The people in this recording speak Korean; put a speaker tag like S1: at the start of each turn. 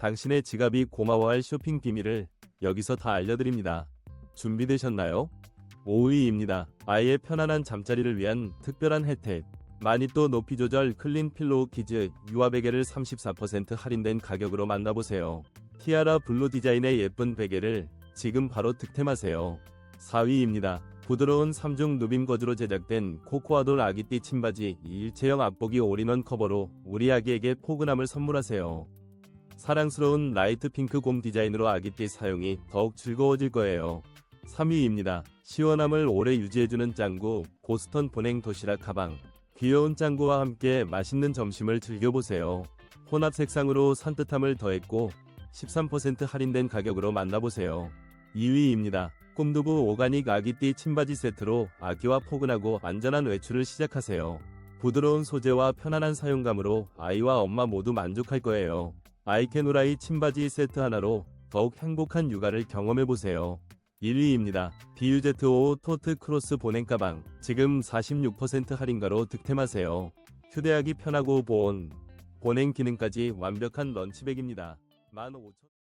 S1: 당신의 지갑이 고마워할 쇼핑 비밀을 여기서 다 알려드립니다. 준비되셨나요? 5위입니다. 아이의 편안한 잠자리를 위한 특별한 혜택. 마니또 높이 조절 클린 필로우 키즈 유아 베개를 34% 할인된 가격으로 만나보세요. 티아라 블루 디자인의 예쁜 베개를 지금 바로 득템하세요. 4위입니다. 부드러운 3중 누빔 거즈로 제작된 코코아돌 아기띠 침바지 일체형 앞보기 올인원 커버로 우리 아기에게 포근함을 선물하세요. 사랑스러운 라이트 핑크 곰 디자인으로 아기띠 사용이 더욱 즐거워질 거예요. 3위입니다. 시원함을 오래 유지해주는 짱구 보스턴 보냉 도시락 가방. 귀여운 짱구와 함께 맛있는 점심을 즐겨보세요. 혼합 색상으로 산뜻함을 더했고 13% 할인된 가격으로 만나보세요. 2위입니다. 꿈두부 오가닉 아기띠 침바지 세트로 아기와 포근하고 안전한 외출을 시작하세요. 부드러운 소재와 편안한 사용감으로 아이와 엄마 모두 만족할 거예요. 아이케누라이 침바지 세트 하나로 더욱 행복한 육아를 경험해보세요. 1위입니다. BUZ5 토트 크로스 보냉 가방. 지금 46% 할인가로 득템하세요. 휴대하기 편하고 보온, 보냉 기능까지 완벽한 런치백입니다. 15,000